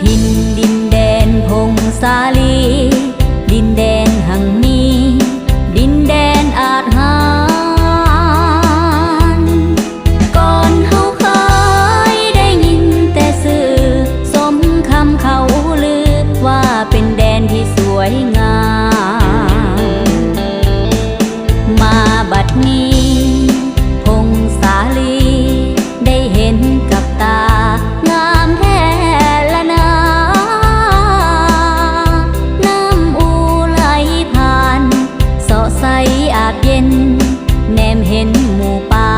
ถิ่นดินแดนพงสาลี ดินแดนหังนี้ ดินแดนอาจหารก่อนเฮาเคยได้ยินแต่สื่อ สมคำเขาลือว่าเป็นแดนที่สวยงาม มาบัดนี้็นหมู่ป่า